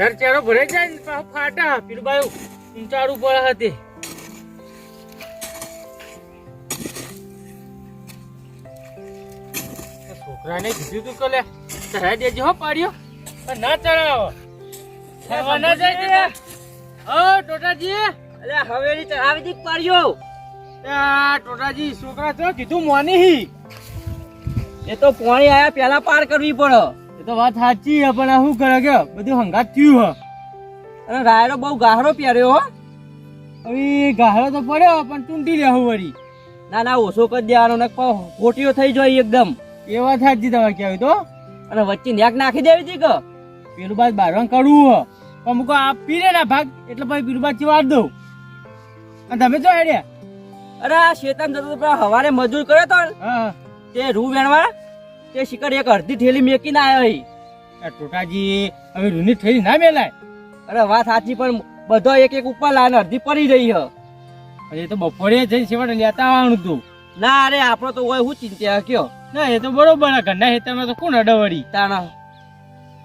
વધારે ચારો ભરાઈ જાય ને પાછું ફાટા. પેલું બાયું ઊંચાડું પડે હતી. છોકરાને કીધું તું કલે ચડાઈ દેજો હો પાડ્યો પણ ના ચડાવો ખાવા ના જાય ઓ ટોટાજી. અલે હવેલી ચઢાવી દી પાડ્યો ટોટાજી છોકરા તો કીધું મોની હી. એ તો પાણી આયા પેલા પાર કરવી પડે. તો વાત સાચી છે પણ આ શું કરે કે બધું હંગાત થયું હ અને રાયડો બહુ ગાહરો પહેર્યો હો. હવે ગાહડો તો પડ્યો પણ ટૂંટી લેવું વળી. ના ના ઓછો કરી દેવાનો ને ખોટીઓ થઈ જાય એકદમ. એ વાત સાચી તમારે કહેવાય તો. અને વચ્ચે નેક નાખી દેવી હતી કે? પેલું બાદ બારવાન કરવું હો પણ મૂકો આ પીરે ના ભાગ એટલે પછી પેલું બાદ ચીવાર દઉં. અને તમે જો હેડ્યા. અરે આ શેતાન જતો હવારે મજૂર કર્યો તો તે રૂ વેણવા? તે શિખર એક અડધી થેલી મેકીને આવ્યો અહીં ટોટાજી હવે રૂની થેલી ના મેલાય? અરે વાત સાચી પણ બધો એક એક ઉપર લાવીને અડધી પડી રહી હ. એ તો બપોરે જઈને સેવાડે લેતા આવવાનું તું. ના અરે આપણો તો હોય હું ચિંતા કયો? ના એ તો બરોબર ઘરના હેતરમાં તો કોણ અડવડી તાણા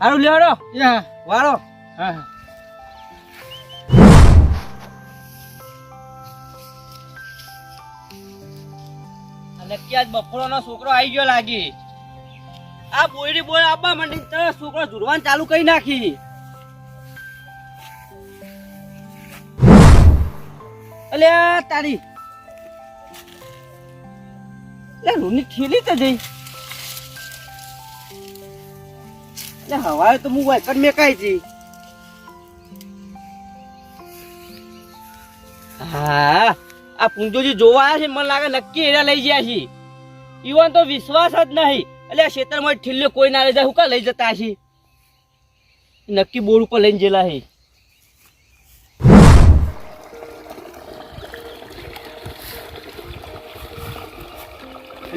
હારું લેવાડો હા વાળો. હા અને ક્યાં બપોરો નો છોકરો આવી ગયો લાગી. આ બોયડી બોય આપવા માંડી તો છોકરો ઝુરવાન ચાલુ કરી નાખી. અલે તારી. લે રૂની ઠેલી તો જઈ. લે હવારે તો હું વાયકટ મેકાઈ જી હા, આ પુંજોજી જોવા છે, મને લાગે નક્કી એરા લઈ ગયા છે. ઈવન તો વિશ્વાસ જ નહીં. એટલે આ ખેતરમાં ઠીલ્લે કોઈ ના લઈ જાય હું કા લઈ જતા છે નક્કી બોર્ડ ઉપર લઈને જેલા છે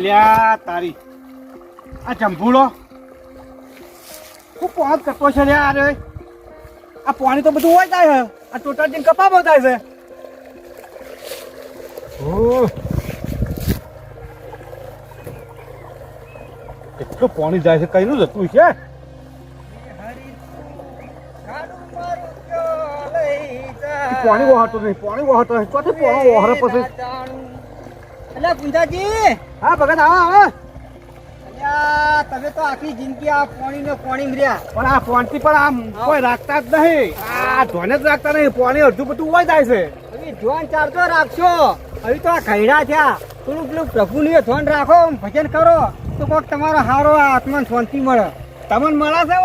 લ્યા તારી આ જંભુડો હું પહોંચ કરતો છે લ્યા અરે. આ પાણી તો બધું હોય જાય છે. આ ટોટા જીન કપામાં થાય છે. ઓહ. એટલું પાણી જાય છે કઈનું જતું છે પાણી વહાતો નહીં પાણી વહાતો નહીં. ચોથી પાણી વહારે પછી. એટલે પૂજાજી હા ભગત આવો આવે. તમે તો આખી જિંદગી આ પાણી ને પાણી રહ્યા પણ આ પોણથી પણ આમ કોઈ રાખતા જ નહીં. આ ધોને જ રાખતા નહીં. પોણી અડધું બધું હોય જાય છે. હવે ચાર તો રાખશો. હવે તો આ ઘૈડા થયા. થોડું પેલું પ્રભુની ધ્યાન રાખો ભજન કરો, તો કોક તમારો હારો આત્માને શાંતિ મળે. તમને મળશે છે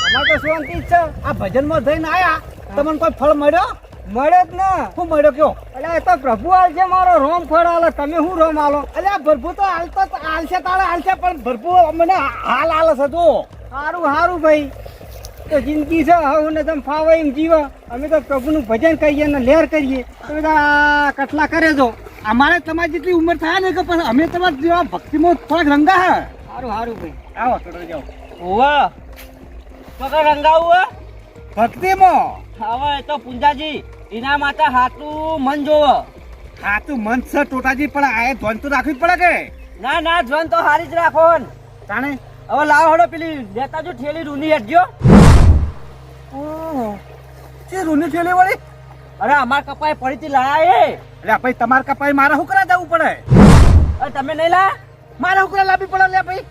તમારે તો શાંતિ જ છે. આ ભજનમાં જઈને આયા, તમને કોઈ ફળ મળ્યો? મળે જ ને. શું મળ્યો કયો? એટલે એ તો પ્રભુ હાલ છે મારો, રોમ ફળ હાલે તમે શું રોમ હાલો એટલે આ ભરપૂર તો હાલતો હાલશે તારે, હાલશે, પણ ભરપૂર મને હાલ હાલ છે તો સારું સારું ભાઈ. તો જિંદગી છે, હવે ને તમે ફાવે એમ જીવો. અમે તો પ્રભુનું ભજન કરીએ ને લેર કરીએ. તમે કટલા કરે છો. અમારે તમારી જેટલી ઉંમર થાય ને કે પણ અમે તમારા જેવા ભક્તિમાં થોડાક રંગા હા? સારું સારું ભાઈ. આવો થોડો જાઓ. ઓવા પકડ રંગાવું ભક્તિમાં? હવે તો પૂંજાજી એના માટે હાથું મન જોવો. હા તું મન છે ટોટાજી પણ આ ધ્વન તો રાખવી જ પડે કે? ના ના જોન તો હારી જ રાખો ને. તાણે? હવે લાવ હડો પેલી લેતા જો ઠેલી રૂની હટજો ઓહો. જે રૂની ઠેલી વળી? અરે અમાર કપાય પડી લાયા એ એટલે ભાઈ તમારે કપાય મારે શું કરા જવું પડે. અરે તમે નહીં લા. મારે શું લાવી પડે લે ભાઈ.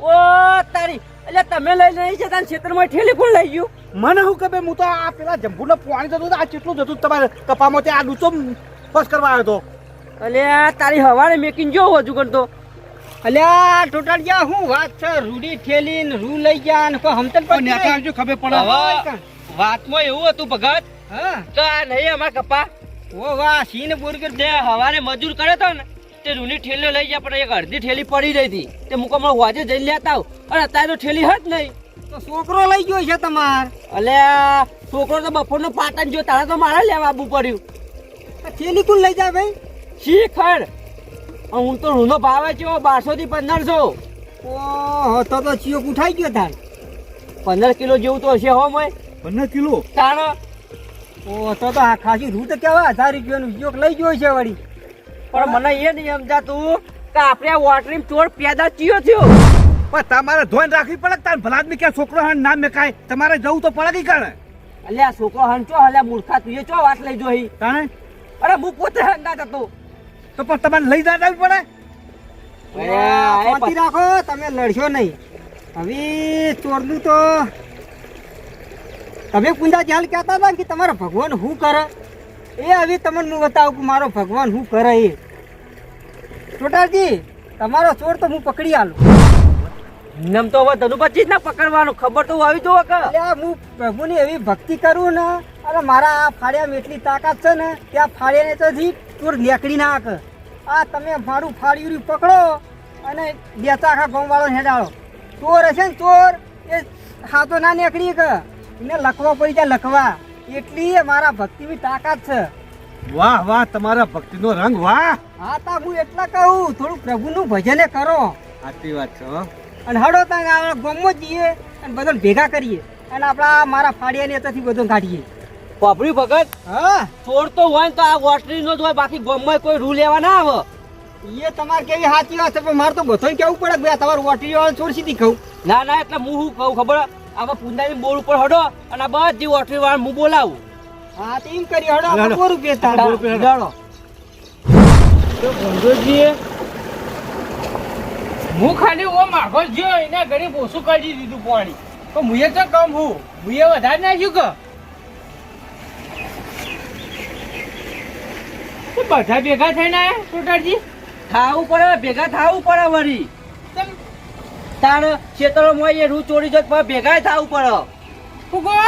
ઓ તારી. એટલે તમે લઈ નહીં જતા ને ખેતરમાં ઠેલી પણ લઈ ગયું. મને શું કે હું તો આ પેલા જંબુને પાણી જતું હતું, આ કેટલું જતું હતું તમારે કપામાં આ ડૂચો ફસ કરવા આવ્યો હતો. અલ્યા તારી હવાને મેકિંગ જો હજુ કરતો અલ્યા ટોટલ ગયા હું વાત છે? રૂડી ઠેલી ને રૂ લઈ ગયા ને હમતન પણ ખબર પડે. વાતમાં એવું હતું ભગત હા. તો આ નહીં અમાર કપા. ઓ વાહ સીન બુર્ગર જે હવારે મજૂર કર્યો તો ને તે રૂની ઠેલીઓ લઈ ગયા પણ એક અડધી ઠેલી પડી રહી હતી. તે મુકામાં વાજે જઈ લેતા અને અત્યારે તો ઠેલી હત નહીં. તો છોકરો લઈ ગયો છે તમાર. અલે છોકરો તો બપોરનો પાટણ જો તારે તો મારે લેવા આવવું પડ્યું. ઠેલી કોણ લઈ જાય ભાઈ? શીખર. હું તો રૂનો ભાવે છે બારસો થી પંદરસો. ઓહો તો તો ચિયો ઉઠાઈ ગયો તાર. પંદર કિલો જેવું તો હશે હો મય. પંદર કિલો? તારો ઓ તો તો આ ખાસી રૂટ કેવા હજાર રૂપિયાનું? યોગ લઈ ગયો છે વળી. પણ મને એ નહીં સમજાતું કે આપણે આ વોટરિંગ ચોર પેદા ચિયો થયો. પણ તમારે ધોન રાખવી પડે તાર ભલા આદમી કે છોકરો હે નામ મેકાય? તમારે જવું તો પડે કઈ કરે અલ્યા છોકરો હંચો અલ્યા મૂર્ખા તું એ ચો વાત લઈ જોઈ તાણે? અરે હું પોતે ના જતો તો પણ તમારે લઈ જતા પડે? શાંતિ રાખો? તમે લડશો નહીં. હવે ચોરનું તો તમે કુંદા જાલ કહેતા હતા કે તમારો ભગવાન શું કરે? એ હવે તમને હું બતાવું કે મારો ભગવાન શું કરે એ. ટોટાજી તમારો ચોર તો હું પકડી આલું. નમ તો હવે ધનુપતિ ના પકડવાનું ખબર તો આવી જો કે. અલ્યા હું પ્રભુની એવી ભક્તિ કરું ને અરે મારા આ ફાળિયામાં એટલી તાકાત છે ને કે આ ફાળિયાને તો જી ચોર નીકળી નાખ આ તમે મારું ફાળિયું પકડો અને બે ચાખા ગામવાળો હેડાળો ચોર હશે ને ચોર એ હાથો ના નીકળી કે. એને લખવા પડી જાય લખવા. એટલી એ મારા ભક્તિની તાકાત છે. વાહ વાહ તમારા ભક્તિનો રંગ વાહ. હા તા હું એટલા કહું થોડું પ્રભુનું ભજને કરો. સાચી વાત છે હો. અને હડો તા ગમો જઈએ અને બધાને ભેગા કરીએ. અને આપણા મારા ફાળિયાની અત્યારથી બધું કાઢીએ પાપડી ભગત હા. છોડ તો હોય ને તો આ વોટરી નો જ હોય બાકી ગામમાં કોઈ રૂલ લેવા ના આવે. એ તમારે કેવી સાચી વાત છે પણ મારે તો બધો કેવું પડે કે ભાઈ તમારું વોટરી વાળા છોડ સીધી કહું. ના ના એટલે હું શું કહું ખબર? આમાં પુંદાની બોર ઉપર હડો અને આ બધી ઓટરી વાળા હું બોલાવું. હા તો એમ કરી હડો. સો રૂપિયા તાર. તો ભંડોળજીએ હું ખાલી ઓ માગો જો એને ઘરે ઓછું કાઢી દીધું પાણી. તો મુએ તો કમ હું? મુએ વધારે નાખ્યું કે? બધા ભેગા થઈને આયા ટોટાજી થાવું પડે ભેગા થાવું પડે વળી. તાર ખેતરોમાં એ રૂ ચોરી જત ભેગા થાવું પડે. કહો?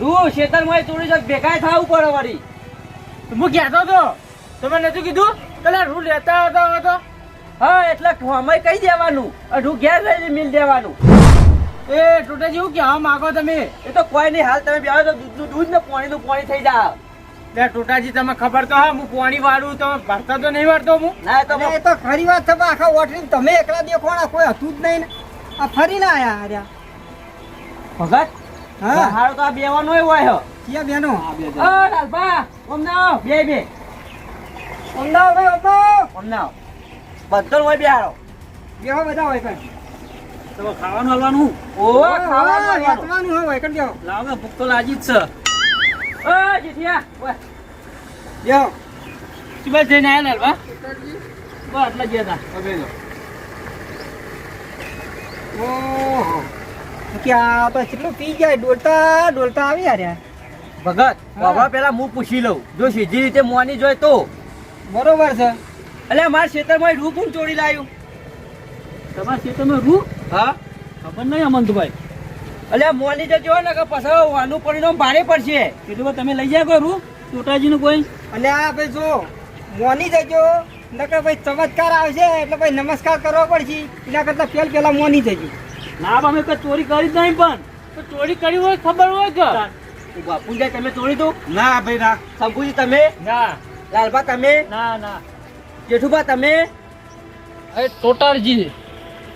રૂ ખેતરમાં ચોરી જત ભેગા થાવું પડે વળી. હું કહેતો તો તમે નતું કીધું? પેલા રૂ લેતા હતા હતો હા એટલે અમે કહી દેવાનું. રૂ ઘેર લઈને મિલ દેવાનું. એ ટોટાજી હું કહેવા માગો તમે. એ તો કોઈ નહીં હાલ તમે બેહો તો દૂધનું દૂધ ને પાણીનું પાણી થઈ જાય લે ટોટાજી તમે ખબર તો હા હું પોણી વાળું તો ભરતા તો નહીં વાળતો હું. ના તો એ તો ખરી વાત છે આખા તમે એકલા દેખવાના કોઈ હતું જ નહીં ને. આ ફરી ના આયા હાર્યા. ભગત? હા. હારો તો આ બેવાનો હોય હો. ક્યાં બેનો? ઓ લાલભા ઓમ બે બે. ઓમના ભાઈ અમદાવાદ. ઓમ બધો હોય બેહારો. બેહો બધા હોય તમે ખાવાનું હલવાનું. ઓ ખાવાનું હલવાનું હોય લાવ ભૂખ તો લાજી જ છે. ઓ જેઠિયા ઓય. બેહો બસ જઈને આયા લાલવા બસ આટલા ગયા હતા ઓહો. ક્યાં આ તો કેટલું પી જાય ડોલતા ડોલતા આવી હાર્યા ભગત બાબા પેલા હું પૂછી લઉં. જો સીધી રીતે મોની જોય તો? બરોબર છે. એટલે મારા ખેતરમાં રૂ કોણ ચોરી લાવ્યું તમારા ખેતરમાં રૂ? હા. ખબર નહીં અમંતભાઈ એટલે મોની જજો ને કે પછી વાનું પરિણામ ભારે પડશે. કીધું તમે લઈ જાય કોઈ રૂ ટોટાજીનું કોઈ? અને આ ભાઈ જો મોની જજો નકર ભાઈ ચમત્કાર આવશે એટલે ભાઈ નમસ્કાર કરવો પડશે. એના કરતા પેલ પેલા મોની જજો ના અમે કોઈ ચોરી કરી જ નહીં પણ. તો ચોરી કરી હોય ખબર હોય કે? બાપુજી તમે ચોરી દો ના ભાઈ ના. શંભુજી તમે? ના. લાલભા તમે? ના ના. જેઠુભા તમે? અરે ટોટારજી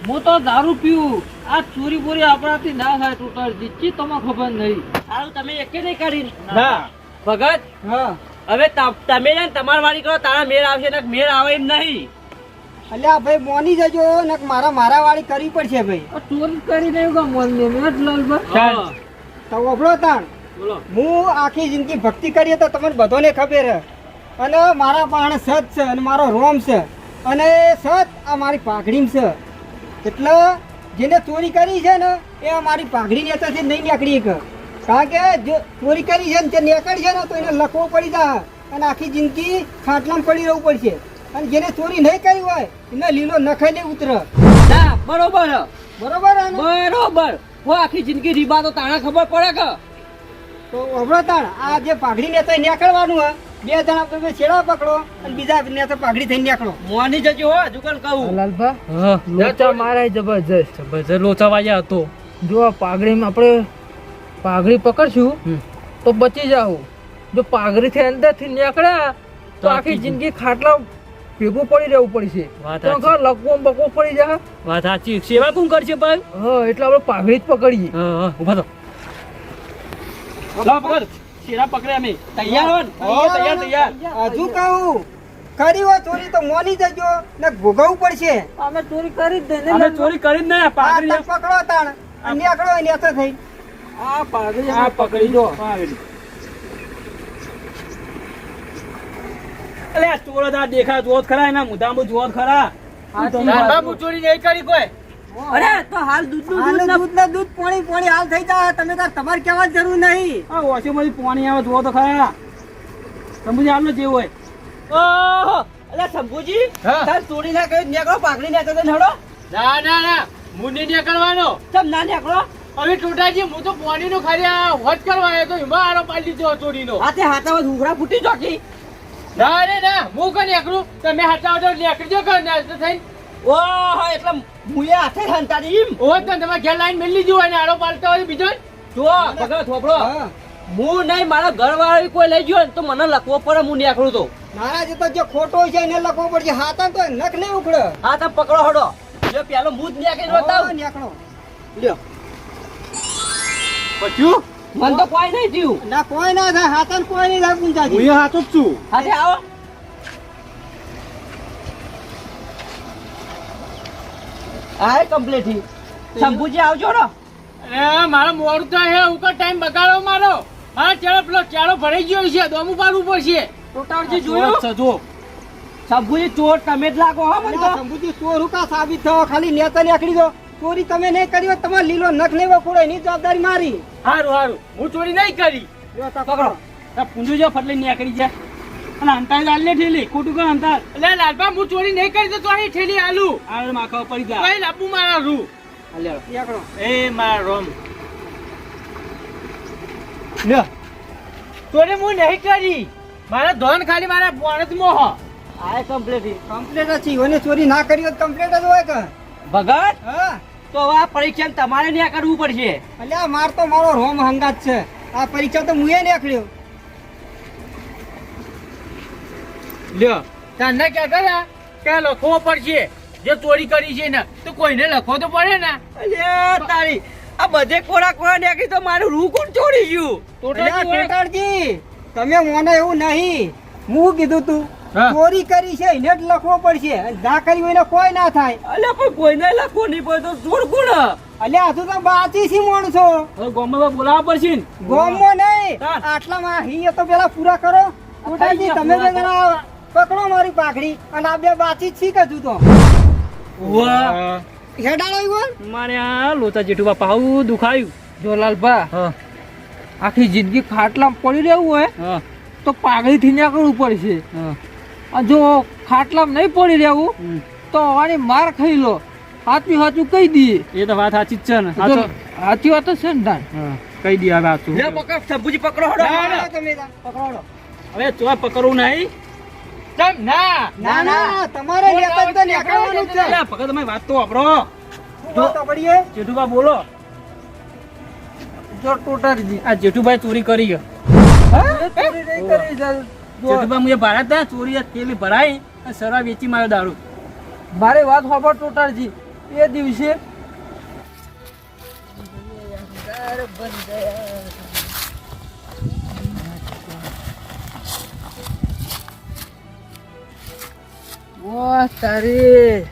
હું તો દારૂ પીવું. આ ચોરી બોરી આપણાથી ના થાય ટોટલ. ચી તમને ખબર નહીં. સારું તમે એકે નહીં કરી ના. ભગત હા. હવે ત- તમે ને તમારી વાળી કરો તારા મેળ આવશે ને મેળ આવે એમ નહીં. એટલે આ ભાઈ મોની જજો ને મારા મારા વાળી કરવી પડશે ભાઈ. ચોરી કરી નહીં કા મોન ને લાલભાઈ ચાલ. તો ઓભળો તાણ. બોલો. હું આખી જિંદગી ભક્તિ કરીએ તો તમને બધોને ખબર છે. અને મારા પાસે સત છે અને મારો રોમ છે. અને સત આ મારી પાઘડીમ છે. એટલે જેને ચોરી કરી છે ને એ અમારી મારી પાઘડી નેતાથી નહીં નીકળી કે કારણ કે જો ચોરી કરી છે ને તે નીકળશે ને તો એને લખવું પડી જાય અને આખી જિંદગી ખાટલામાં પડી રહેવું પડશે. અને જેને ચોરી નહીં કરી હોય એને લીલો નખાઈ નહીં ઉતરે. ના બરોબર. બરોબર? બરોબર. હું આખી જિંદગી રીબા તો તાણા ખબર પડે કે? તો અવળો તાણ આ જે પાઘડી નેતા નીકળવાનું હે બે જણા તમે છેડા પકડો અને બીજા નેતા પાઘડી થઈને નીકળો. મોની જજો હો હજુ કોણ કહું. લાલભા લોચા મારાય જબરજસ્ત. જબરજસ્ત લોચા વાગ્યા હતો. જો આ પાઘડીમાં આપણે પાઘડી પકડશું તો બચી જાવ જો પાઘડીથી અંદરથી નીકળ્યા તો આખી જિંદગી ખાટલા ભેગું પડી રહેવું પડશે. તો ખબર લકવો બકવો પડી જાય વાત સાચી. સેવા કોણ કરશે ભાઈ? હા એટલે આપણે પાઘડી જ પકડીએ. ઊભા તો પકડ. શેરા પકડે અમે. તૈયાર હો તૈયાર તૈયાર. હજુ કહું કરી હોય ચોરી તો મોની જજો ને ભોગવવું પડશે. અમે ચોરી કરી જ દે અમે ચોરી કરી જ નહીં પાઘડી પકડો તાણ. અને આકડો ને અસર થઈ. આ પાઘડી આ પકડી દો. અલે આ ચોરો દેખા જોત ખરા એના મુદ્દામાં જોત ખરા. બાબુ ચોરી નહીં કરી કોઈ. અરે તો હાલ દૂધનું હાલ દૂધ ને દૂધ ને દૂધ પાણી પાણી હાલ થઈ જાય તમે તાર તમારે કહેવાની જરૂર નહીં. આ વોશિંગમાંથી પાણી આવે જોવો તો ખરા. સમજી આલો જેવું હોય. ઓહો અલે શંભુજી હા. તાર ચોરી ના કઈ નીકળો પાકડી નીકળો તો નડો ના ના ના હું નહીં નીકળવાનો. તમ ના નીકળો? હવે ટોટાજી હું તો પાણી નું ખાલી આ હોજ કરવા આવ્યો તો એમાં આરો પાડી દીધો ચોરીનો. હાથે હાથામાં ઉઘરા ફૂટી ચોકી. ના રે ના હું કઈ નીકળું? તમે હાથા તો નીકળજો કર નાસ્તો થઈને. ઓહો એટલે મુએ હાથે હંતા એમ. ઓ તો તમે ઘેર લાઈન મેલી દીધું હોય ને આરો પાલતો હોય બીજો? જો ભગત થોપડો હા. હું નહીં મારા ઘરવાળી કોઈ લઈ ગયો ને તો મને લખવો પડે હું નીકળું તો. મારા જે તો જે ખોટો છે એને લખવો પડશે. હાથા તો નખ નહીં ઉખડે હા તો પકડો હડો. જો પેલો હું જ નીકળી હા, બતાવ. નીકળો. લ્યો. પછી મને તો કોઈ નહીં થયું. ના કોઈ ના થાય. હાથા કોઈ નહીં થાય હું પૂંજાજી હાથો જ છું. હાથે આવો. હા કમ્પ્લીટ શંભુજી આવજો ને. અરે મારા મોડું તો હે ઉપર ટાઈમ બગાડો મારો. હા ચાલો પેલો ચાલો ભરાઈ ગયો છે દોમું પાડવું પડશે. ટોટાવજી જોયું? સજો શંભુજી ચોર તમે જ લાગો હો મને તો. શંભુજી ચોર હું સાબિત થયો ખાલી નેતા નીકળી દો. ચોરી તમે નહીં કરી હોય તમારે લીલો નખ લેવો પડે એની જવાબદારી મારી. હારું હારું. હું ચોરી નહીં કરી. પકડો. પૂંજો જો ફટલી નીકળી જાય. અને અંતાય લાલ લે ઠેલી ખોટું કર અંતાર. એટલે લાલબા હું ચોરી નહીં કરી તો તો અહીં ઠેલી આલું. આ માખા પડી જા. કઈ લાપુ મારા રૂ. નીકળો. એ મારા રોમ. લ્યો ચોરી હું નહીં કરી. મારા ધોન ખાલી મારા બોણસમાં હો. આ કમ્પ્લીટ કમ્પ્લેટ છે. એને ચોરી ના કરી હોય કમ્પ્લેટ જ હોય કે? ભગત? હા. તો આ પરીક્ષા તમારે ત્યાં કરવું પડશે. અલ્યા માર તો મારો રોમ હંગાત છે. આ પરીક્ષા તો મુએ નીકળ્યો લ્યો તને ક્યાં કરે કે લખવો પડશે. જે ચોરી કરી છે ને તો કોઈને લખવો તો પડે ને. અલે તારી આ બધે કોરા કોરા નીકળી તો મારું રૂ કોણ ચોરી ગયું? અલ્યા તમે મોને એવું નહીં. હું કીધું તું ચોરી કરી છે એને જ લખવો પડશે. ના કરી હોય કોઈ ના થાય. અલે પણ કોઈને લખવો નહીં પડે તો ચોર કોણ અલ્યા આ તો બાચી છી માણસો. ગોમમાં ગોમાં બોલાવવા પડશે ને. ગોમો નહીં. આટલામાં હી તો પેલા પૂરા કરો. ટેટાળજી તમે જણા પકડો મારી પાઘડી અને આ બે બાચી જ હજુ તો. વાહ. હેડાળો ઈવન મારે આ લોતા જેઠું બાપા આવું દુખાયું. જો લાલભા આખી જિંદગી ખાટલામાં પડી રહેવું હોય તો પાઘડી થી નીકળવું પડશે. જો ખાટલામાં નહીં પડી રહેવું તો આની માર ખાઈ લો. સાચું હાચું કહી દઈએ. એ તો વાત સાચી જ છે ને. સાચી વાત છે ને તાર. કહી દે હવે સાચું પકડ પકડો હડો. તમે પકડો હવે ચો પકડવું નહીં. કેમ ના. ના ના તમારે લેતા તો નીકળવાનું છે. અલા, પકડ તમે વાત તો વાપરો. જો તો પડીએ. જેઠુબા બોલો. જો ટોટરજી. આ જેઠુભાઈ ચોરી કરી ગયો. ચોરી નહીં કરી ચાલ. મુએ ભારત હતા ચોરી આ થેલી ભરાઈ અને શરાબ વેચી માર્યો દારૂ. મારી વાત સાંભળ ટોટરજી એ દિવસે વાહ તારી.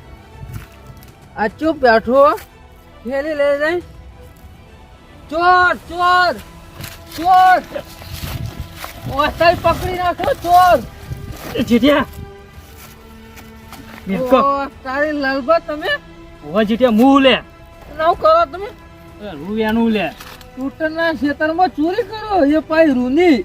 આ ચૂપ બેઠો. ખેલી લઈ જાય ચોર ચોર ચોર. તારી પકડી નાખો ચોર. જીઠિયા મેકો તારી લાલબા તમે? ઓવા જીઠિયા મું લે? નવ કરો તમે. રૂ એનું લે. ટોટરના ખેતરમાં ચોરી કરો એ પાઈ રૂની.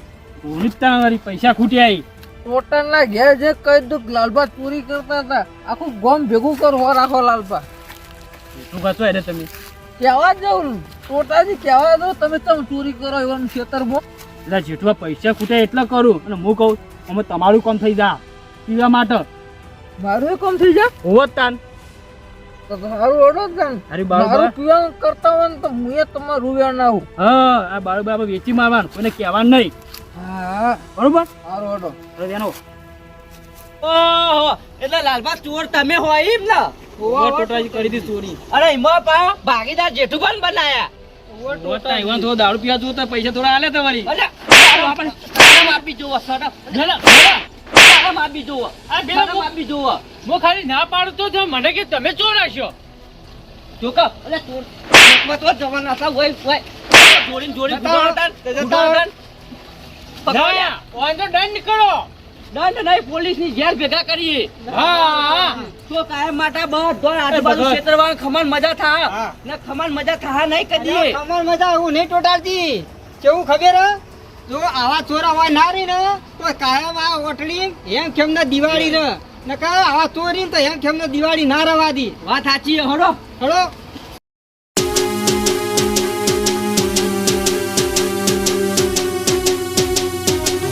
ભૂલતા મારી પૈસા ખૂટી આવી ટોટરના ઘેર જે કહી દઉં લાલબા ચોરી કરતા હતા આખું ગોમ ભેગું કરો રાખો લાલબા. શું તો એને તમે? કહેવા જવું ટોટાજી કહેવા દો તમે તમે ચોરી કરો એવાનું ખેતરમાં એટલે જેટલા પૈસા ખૂટે એટલા કરું અને હું કહું અમે તમારું કામ થઈ જા પીવા માટે. મારું કામ થઈ જાય હોત તાન. તો ઓડો જ અરે મારું પીવાનું કરતા હોય ને તો હું એ તમારું રૂવિયા ના હા આ બાળુ બાબા વેચી મારવાનું કોઈને કહેવાનું નહીં. બરોબર સારું ઓડો હવે એનો ઓહો એટલે લાલબા ચોર તમે હોય એમ ને ઓવા ટોટાજી કરી દી ચોરી અરે એમાં પા ભાગીદાર બનાયા દારૂ પીવા જોતા પૈસા થોડા આલે તમારી આપી જોવો ના. આપી આપી હું ખાલી પાડું તો મને કે તમે ચોર હશો ચોર જવાના હતા ઓય ઓય જોડીને જોડીને પકડ્યા. દંડ કરો. દંડ નહીં પોલીસની ઘેર ભેગા કરીએ. તો કાયમ માટે બધો આજુબાજુ ક્ષેત્રવાળા ખમાન મજા થા. ને ખમાન મજા થા નહીં કદી અરે મજા આવું નહીં ટોટાડતી. કેવું ખબર જો આવા ચોર આવા ના ને તો કાયમ આ ઓટડી એમ કેમ ના દિવાળી રે નકા આવા ચોરી ને તો એમ કેમ ના દિવાળી ના રવા દી વાત સાચી છે, હળો.